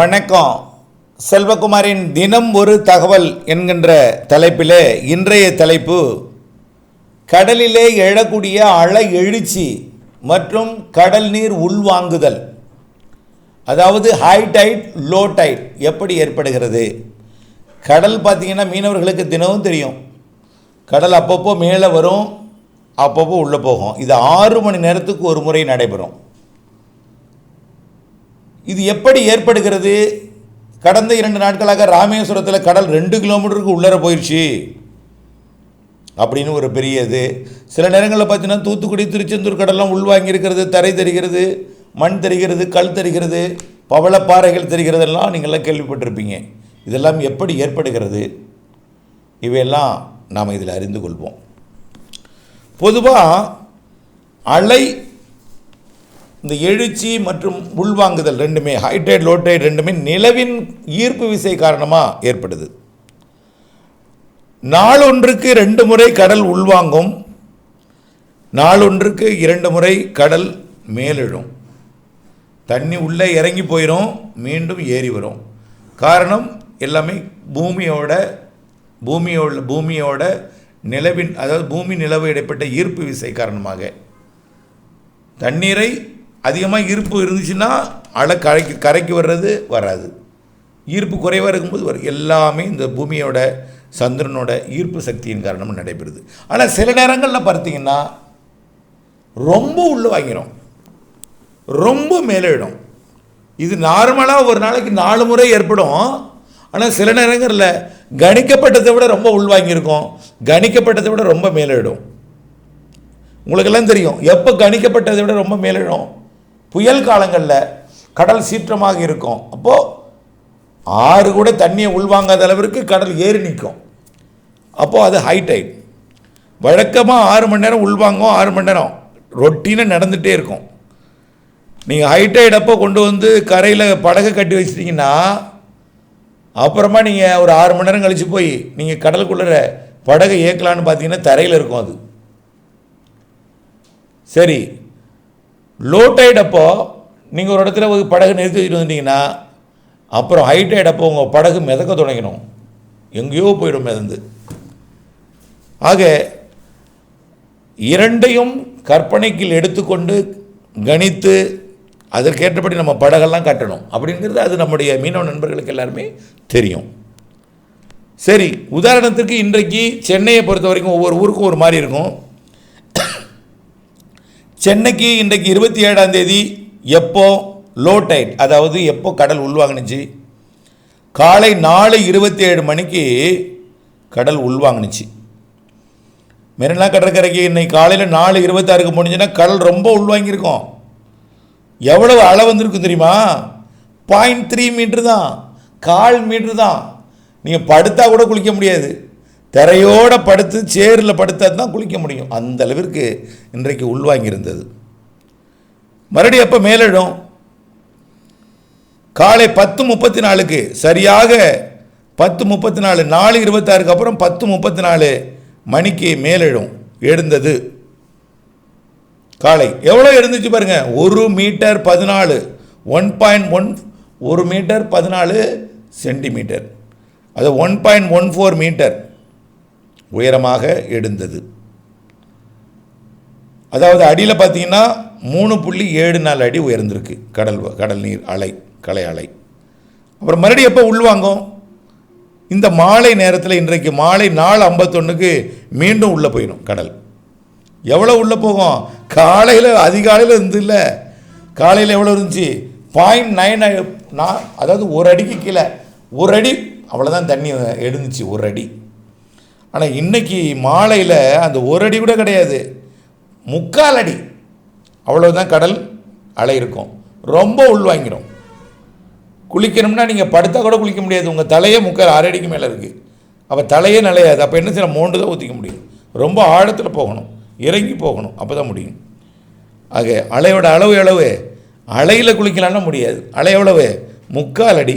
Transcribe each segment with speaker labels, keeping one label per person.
Speaker 1: வணக்கம். செல்வகுமாரின் தினம் ஒரு தகவல் என்கின்ற தலைப்பிலே இன்றைய தலைப்பு கடலிலே எழக்கூடிய அலை எழுச்சி மற்றும் கடல் நீர் உள்வாங்குதல். அதாவது ஹை டைட் லோ டைட் எப்படி ஏற்படுகிறது? கடல் பார்த்திங்கன்னா மீனவர்களுக்கு தினமும் தெரியும். கடல் அப்பப்போ மேலே வரும் அப்பப்போ உள்ளே போகும். இது ஆறு மணி நேரத்துக்கு ஒரு முறை நடைபெறும். இது எப்படி ஏற்படுகிறது? கடந்த இரண்டு நாட்களாக ராமேஸ்வரத்தில் கடல் ரெண்டு கிலோமீட்டருக்கு உள்ளர போயிடுச்சு அப்படின்னு ஒரு பெரிய இது. சில நேரங்களில் பார்த்தீங்கன்னா தூத்துக்குடி திருச்செந்தூர் கடல்லாம் உள்வாங்கியிருக்கிறது தரை தெரிகிறது மண் தெரிகிறது கல் தெரிகிறது பவளப்பாறைகள் தெரிகிறதெல்லாம் நீங்கள்லாம் கேள்விப்பட்டிருப்பீங்க. இதெல்லாம் எப்படி ஏற்படுகிறது? இவையெல்லாம் நாம் இதில் அறிந்து கொள்வோம். பொதுவாக அலை இந்த எழுச்சி மற்றும் உள்வாங்குதல் ரெண்டுமே ஹைட்ரைட் லோட்ரைட் ரெண்டுமே நிலவின் ஈர்ப்பு விசை காரணமாக ஏற்படுது. நாளொன்றுக்கு ரெண்டு முறை கடல் உள்வாங்கும். நாளொன்றுக்கு இரண்டு முறை கடல் மேலெழும். தண்ணி உள்ளே இறங்கி போயிடும் மீண்டும் ஏறி வரும். காரணம் எல்லாமே பூமியோட பூமியோட பூமியோட நிலவின் அதாவது பூமி நிலவு இடைப்பட்ட ஈர்ப்பு விசை காரணமாக. தண்ணீரை அதிகமாக ஈர்ப்பு இருந்துச்சுன்னா அலை கரைக்கு கரைக்கு வர்றது வராது. ஈர்ப்பு குறைவாக இருக்கும்போது வரும். எல்லாமே இந்த பூமியோட சந்திரனோட ஈர்ப்பு சக்தியின் காரணமாக நடைபெறுது. ஆனால் சில நேரங்களில் பார்த்தீங்கன்னா ரொம்ப உள்ளே வாங்கிடும் ரொம்ப மேலிடும் இது நார்மலாக ஒரு நாளைக்கு நாலு முறை ஏற்படும். ஆனால் சில நேரங்களில் கணிக்கப்பட்டதை விட ரொம்ப உள்வாங்கியிருக்கும் கணிக்கப்பட்டதை விட ரொம்ப மேலிடும் உங்களுக்கெல்லாம் தெரியும். எப்போ கணிக்கப்பட்டதை விட ரொம்ப மேலிடும் புயல் காலங்களில் கடல் சீற்றமாக இருக்கும். அப்போது ஆறு கூட தண்ணியை உள்வாங்காத அளவிற்கு கடல் ஏறி நிற்கும். அப்போது அது ஹை டைட் வழக்கமாக ஆறு மணி நேரம் உள்வாங்கும் ஆறு மணி நேரம் ரொட்டீனாக நடந்துகிட்டே இருக்கும். நீங்கள் ஹை டைட் அப்போ கொண்டு வந்து கரையில் படகை கட்டி வச்சிட்டிங்கன்னா அப்புறமா நீங்கள் ஒரு ஆறு மணி நேரம் கழித்து போய் நீங்கள் கடலுக்குள்ளே படகை இயக்கலான்னு பார்த்தீங்கன்னா தரையில் இருக்கும் அது. சரி லோ டைட் அப்போ நீங்கள் ஒரு இடத்துல ஒரு படகு நிறுத்தி வச்சுட்டு அப்புறம் ஹை டைட் அப்போ உங்கள் படகு மிதக்க தொடங்கணும் எங்கேயோ போயிடும் மிதந்து. ஆக இரண்டையும் கற்பனைக்கில் எடுத்துக்கொண்டு கணித்து அதற்கேற்றபடி நம்ம படகெல்லாம் கட்டணும். அப்படிங்கிறது அது நம்முடைய மீனவ நண்பர்களுக்கு எல்லாருமே தெரியும். சரி உதாரணத்துக்கு இன்றைக்கு சென்னையை பொறுத்த வரைக்கும் ஒவ்வொரு ஊருக்கும் ஒரு மாதிரி இருக்கும். சென்னைக்கு இன்றைக்கு இருபத்தி ஏழாம் தேதி எப்போ லோ டைட் அதாவது எப்போ கடல் உள்வாங்கினுச்சு? காலை நாலு இருபத்தி ஏழு மணிக்கு கடல் உள்வாங்கினுச்சு. மெரினா கடற்கரைக்கு இன்னைக்கு காலையில் நாலு இருபத்தாறுக்கு முடிஞ்சுன்னா கடல் ரொம்ப உள்வாங்கியிருக்கும். எவ்வளவு அளவு வந்திருக்கும் தெரியுமா? பாயிண்ட் த்ரீ மீட்ரு தான் கால் மீட்ரு தான். நீங்கள் படுத்தா கூட குளிக்க முடியாது. திரையோடு படுத்து சேரில் படுத்தது தான் குளிக்க முடியும். அந்த அளவிற்கு இன்றைக்கு உள்வாங்கியிருந்தது. மறுபடியும் எப்போ மேலிடும் காலை பத்து முப்பத்தி நாலுக்கு சரியாக பத்து முப்பத்தி நாலு நாலு இருபத்தாறுக்கு அப்புறம் பத்து முப்பத்தி நாலு மணிக்கு மேலெழும் எழுந்தது. காலை எவ்வளோ எழுந்துச்சு பாருங்க? ஒரு மீட்டர் பதினாலு ஒன் பாயிண்ட் ஒன் ஒரு மீட்டர் பதினாலு சென்டிமீட்டர். அது one point one four metre. உயரமாக எழுந்தது. அதாவது அடியில் பார்த்தீங்கன்னா மூணு புள்ளி ஏழு நாலு அடி உயர்ந்திருக்கு. கடல் கடல் நீர் அலை கலை அலை. அப்புறம் மறுபடியும் எப்போ உள்வாங்கும்? இந்த மாலை நேரத்தில் இன்றைக்கு மாலை நாலு ஐம்பத்தொன்றுக்கு மீண்டும் உள்ளே போயிடும் கடல். எவ்வளோ உள்ளே போகும்? காலையில் அதிகாலையில் இருந்து இல்லை காலையில் எவ்வளோ இருந்துச்சு? பாயிண்ட் நைன் நான் அதாவது ஒரு அடிக்கு கீழே. ஒரு அடி அவ்வளோதான் தண்ணி எழுந்துச்சு ஒரு அடி. ஆனால் இன்னைக்கு மாலையில் அந்த ஒரு அடி கூட கிடையாது. முக்கால் அடி. அவ்வளோதான் கடல் அலை இருக்கும். ரொம்ப உள்வாங்கிடும் குளிக்கணும்னா நீங்கள் படுத்தா கூட குளிக்க முடியாது. உங்கள் தலையே முக்கால் ஆறு அடிக்கு மேலே இருக்குது அப்போ தலையே நிலையாது. அப்போ என்ன செய்யணும்? மோண்டு தான் ஊற்றிக்க முடியும். ரொம்ப ஆழத்தில் போகணும். இறங்கி போகணும். அப்போ தான் முடியும். ஆக அலையோட அளவு எவ்வளவு? அலையில் குளிக்கலாம்னா முடியாது. அலை எவ்வளவு? முக்கால் அடி.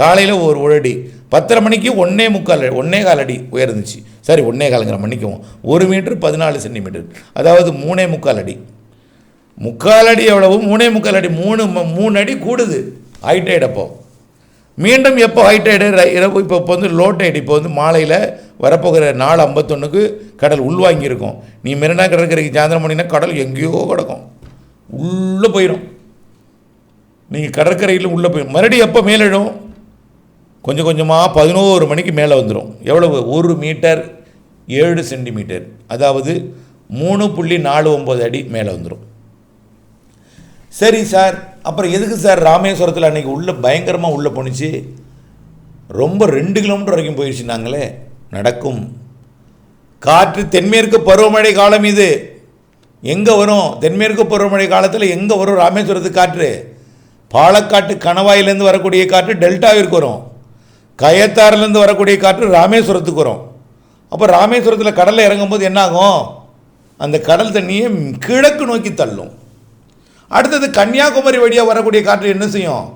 Speaker 1: காலையில் ஒரு ஒரு அடி. பத்தரை மணிக்கு ஒன்றே முக்கால் அடி. ஒன்றே கால் அடி உயர்ந்துச்சு. சரி ஒன்றே காலங்கிற மன்னிக்கவும். ஒரு மீட்ரு பதினாலு சென்டிமீட்டர். அதாவது மூணே முக்கால் அடி. முக்கால் அடி எவ்வளவு மூணே முக்கால் அடி. மூணு மூணு அடி கூடுது. ஹைட்ரைட் அப்போ. மீண்டும் எப்போ ஹைட்ரைடு இரவு இப்போ இப்போ வந்து லோ டைட் இப்போ வந்து மாலையில் வரப்போகிற நாலு ஐம்பத்தொன்னுக்கு கடல் உள்வாங்கியிருக்கும். நீ மெரினா கடற்கரைக்கு சாயந்தரம் பண்ணினா கடல் எங்கேயோ கிடக்கும். உள்ளே போயிடும் நீங்கள் கடற்கரையில் உள்ளே போய் மறுபடியும் எப்போ மேலிடும் கொஞ்சம் கொஞ்சமாக பதினோரு மணிக்கு மேலே வந்துடும் எவ்வளவு? ஒரு மீட்டர் ஏழு சென்டிமீட்டர் அதாவது மூணு புள்ளி நாலு ஒம்பது அடி மேலே வந்துடும் சரி சார் அப்புறம் எதுக்கு சார் ராமேஸ்வரத்தில் அன்றைக்கி உள்ளே பயங்கரமாக உள்ளே போணுச்சு? ரொம்ப ரெண்டு கிலோமீட்டர் வரைக்கும் போயிடுச்சு நாங்களே. நடக்கும். காற்று தென்மேற்கு பருவமழை காலம் இது. எங்கே வரும்? தென்மேற்கு பருவமழை காலத்தில் எங்கே வரும் ராமேஸ்வரத்து காற்று? பாலக்காட்டு கணவாயிலேருந்து வரக்கூடிய காற்று டெல்டாவிற்கு வரும். கயத்தாறுலேருந்து வரக்கூடிய காற்று ராமேஸ்வரத்துக்கு வரும். அப்போ ராமேஸ்வரத்தில் கடலில் இறங்கும்போது என்னாகும்? அந்த கடல் தண்ணியை கிழக்கு நோக்கி தள்ளும். அடுத்தது கன்னியாகுமரி வழியாக வரக்கூடிய காற்று என்ன செய்யும்?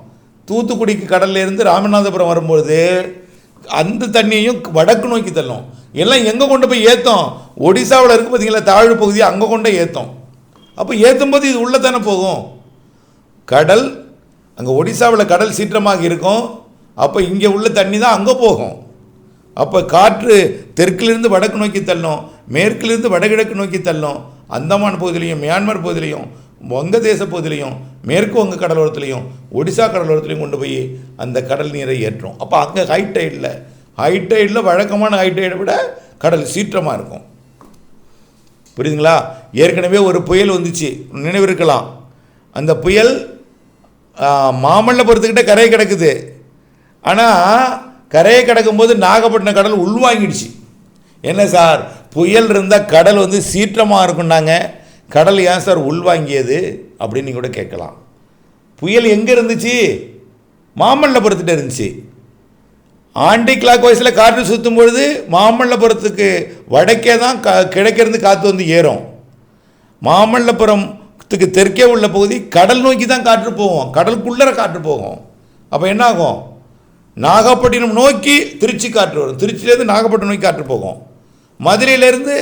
Speaker 1: தூத்துக்குடிக்கு கடல்லேருந்து ராமநாதபுரம் வரும்பொழுது அந்த தண்ணியையும் வடக்கு நோக்கி தள்ளும். எல்லாம் எங்கே கொண்டு போய் ஏற்றும் ஒடிசாவில் இருக்கு பார்த்தீங்களா தாழ்வு பகுதி அங்கே கொண்டு ஏற்றும் அப்போ ஏற்றும் போது இது உள்ளே தானே போகும். கடல் அங்கே ஒடிசாவில் கடல் சீற்றமாக இருக்கும். அப்போ இங்கே உள்ள தண்ணி தான் அங்கே போகும். அப்போ காற்று தெற்கிலிருந்து வடக்கு நோக்கி தள்ளும் மேற்கிலிருந்து வடகிழக்கு நோக்கி தள்ளும் அந்தமான் பகுதியிலையும் மியான்மர் பகுதியிலையும் வங்கதேச பகுதியிலையும் மேற்கு வங்க கடலோரத்துலையும் ஒடிசா கடலோரத்துலையும் கொண்டு போய் அந்த கடல் நீரை ஏற்றும். அப்போ அங்கே ஹை டைடில் ஹை டைடில் வழக்கமான ஹை டைடை விட கடல் சீற்றமாக இருக்கும். புரியுதுங்களா? ஏற்கனவே ஒரு புயல் வந்துச்சு. நினைவு இருக்கலாம். அந்த புயல் மாமல்லபுரத்துக்கிட்ட கரை கிடக்குது. ஆனால் கரையை கடக்கும்போது நாகப்பட்டினம் கடல் உள்வாங்கிடுச்சு. என்ன சார்? புயல் இருந்தால் கடல் வந்து சீற்றமாக இருக்குன்னாங்க கடல் ஏன் சார் உள்வாங்கியது? அப்படின்னு கூட கேட்கலாம். புயல் எங்கே இருந்துச்சு? மாமல்லபுரத்துட்ட இருந்துச்சு. ஆண்டி கிளாக் வைஸில் காற்று சுற்றும் பொழுது மாமல்லபுரத்துக்கு வடக்கே தான் கா கிழக்கிருந்து காற்று வந்து ஏறும். மாமல்லபுரத்துக்கு தெற்கே உள்ள பகுதி கடல் நோக்கி தான் காற்று போகும். கடலுக்குள்ளே காற்று போகும். அப்போ என்ன ஆகும் நாகப்பட்டினம் நோக்கி திருச்சி காற்று வரும். திருச்சியிலேருந்து நாகப்பட்டினம் நோக்கி காற்று போகும். மதுரையிலேருந்து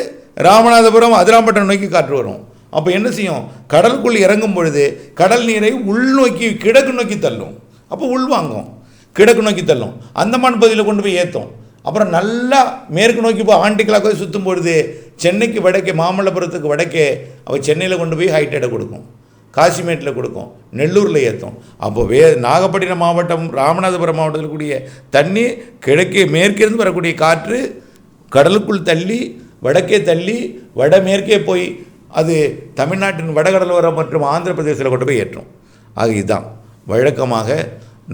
Speaker 1: ராமநாதபுரம் அதிராம்பட்டினம் நோக்கி காற்று வரும். அப்போ என்ன செய்யும்? கடலுக்குள் இறங்கும் பொழுது கடல் நீரை உள்நோக்கி கிழக்கு நோக்கி தள்ளும். அப்போ உள்வாங்கும் கிழக்கு நோக்கி தள்ளும். அந்தமான் பகுதியில் கொண்டு போய் ஏற்றும் அப்புறம் நல்லா மேற்கு நோக்கி போய் ஆண்டி போய் சுற்றும் பொழுது சென்னைக்கு வடக்கே மாமல்லபுரத்துக்கு வடக்கே அவள் சென்னையில் கொண்டு போய் ஹைட்டடை கொடுக்கும். காசிமேட்டில் கொடுக்கும் நெல்லூரில் ஏற்றும் அப்போ வே நாகப்பட்டினம் மாவட்டம் ராமநாதபுரம் மாவட்டத்தில் கூடிய தண்ணி கிழக்கே மேற்கிருந்து வரக்கூடிய காற்று கடலுக்குள் தள்ளி வடக்கே தள்ளி வடமேற்கே போய் அது தமிழ்நாட்டின் வடகடலோரம் மற்றும் ஆந்திர பிரதேசத்தில் கொண்டு போய் ஏற்றும். ஆக இதுதான். வழக்கமாக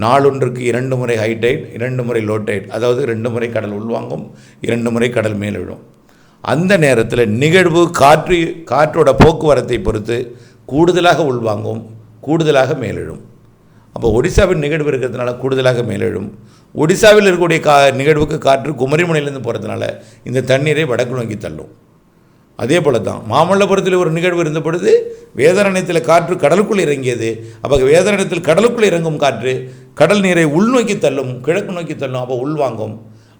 Speaker 1: நாளொன்றுக்கு இரண்டு முறை ஹைடைட் இரண்டு முறை லோடைட் அதாவது ரெண்டு முறை கடல் உள்வாங்கும் இரண்டு முறை கடல் மேல் விழும். அந்த நேரத்தில் நிகழ்வு காற்று காற்றோட போக்குவரத்தை பொறுத்து கூடுதலாக உள்வாங்கும் கூடுதலாக மேலெழும். அப்போ ஒடிசாவின் நிகழ்வு இருக்கிறதுனால கூடுதலாக மேலெழும். ஒடிசாவில் இருக்கக்கூடிய கா நிகழ்வுக்கு காற்று குமரிமுனையிலேருந்து போகிறதுனால இந்த தண்ணீரை வடக்கு நோக்கி தள்ளும். அதே போல தான் மாமல்லபுரத்தில் ஒரு நிகழ்வு இருந்த பொழுது வேதாரண்யத்தில் காற்று கடலுக்குள் இறங்கியது. அப்போ வேதாரண்யத்தில் கடலுக்குள் இறங்கும் காற்று கடல் நீரை உள்நோக்கி தள்ளும் கிழக்கு நோக்கி தள்ளும் அப்போ உள்வாங்கும்.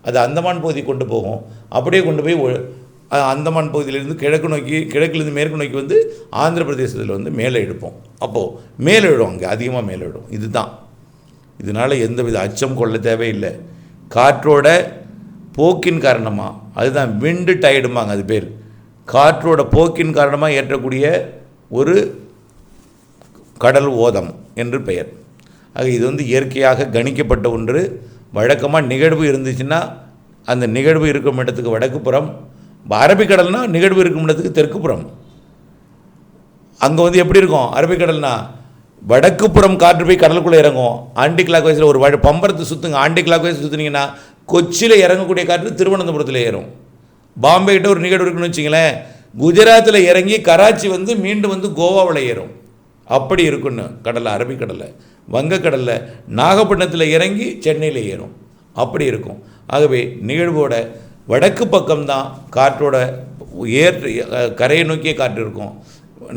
Speaker 1: அது அந்தமான் பகுதி கொண்டு போகும். அப்படியே கொண்டு போய் அந்தமான் பகுதியிலிருந்து கிழக்கு நோக்கி கிழக்கிலிருந்து மேற்கு நோக்கி வந்து ஆந்திர பிரதேசத்தில் வந்து மேலே எடுப்போம் அப்போது மேலே இடும் அங்கே அதிகமாக மேலே இடும் இதுதான். இதனால் எந்தவித அச்சம் கொள்ள தேவையில்லை. காற்றோட போக்கின் காரணமாக அதுதான் விண்டு டயடுமாங்க அது பேர். காற்றோட போக்கின் காரணமாக ஏற்றக்கூடிய ஒரு கடல் ஓதம் என்று பெயர். ஆக இது வந்து இயற்கையாக கணிக்கப்பட்ட ஒன்று. வழக்கமாக நிகழ்வு இருந்துச்சுன்னா அந்த நிகழ்வு இருக்கும் இடத்துக்கு வடக்குப்புறம் இப்போ அரபிக்கடல்னால் நிகழ்வு இருக்கும் இடத்துக்கு தெற்கு புறம். அங்கே வந்து எப்படி இருக்கும்? அரபிக்கடல்னா வடக்கு புறம் காற்று போய் கடலுக்குள்ளே இறங்கும். ஆண்டி கிளாக் வயசில் ஒரு வழி பம்பரத்தை சுற்றுங்க ஆண்டி கிளாக் வைஸ் சுற்றுனீங்கன்னா கொச்சியில் இறங்கக்கூடிய காற்று திருவனந்தபுரத்தில் ஏறும். பாம்பே கிட்ட ஒரு நிகழ்வு இருக்குன்னு வச்சிங்களேன் குஜராத்தில் இறங்கி கராச்சி வந்து மீண்டும் வந்து கோவாவில் ஏறும். அப்படி இருக்குன்னு கடலை அரபிக்கடலில் வங்கக்கடலில் நாகப்பட்டினத்தில் இறங்கி சென்னையில் ஏறும். அப்படி இருக்கும். ஆகவே நிகழ்வோட வடக்கு பக்கம்தான் காற்றோட ஏற்று கரையை நோக்கிய காற்று இருக்கும்.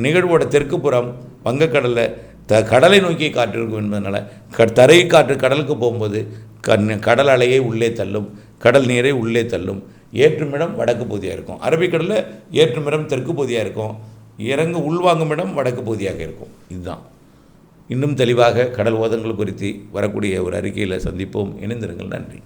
Speaker 1: நிகழ்வோட தெற்கு புறம் வங்கக்கடலில் த கடலை நோக்கிய காற்று இருக்கும் என்பதனால் க தரை காற்று கடலுக்கு போகும்போது கண் கடல் அலையை உள்ளே தள்ளும் கடல் நீரை உள்ளே தள்ளும். ஏற்றுமிடம் வடக்கு பகுதியாக இருக்கும். அரபிக்கடலில் ஏற்றுமிடம் தெற்கு பகுதியாக இருக்கும். இறங்கு உள்வாங்கும் இடம் வடக்கு பகுதியாக இருக்கும். இதுதான். இன்னும் தெளிவாக கடல் ஓதங்கள் குறித்து வரக்கூடிய ஒரு அறிக்கையில் சந்திப்போம். இணைந்திருங்கள். நன்றி.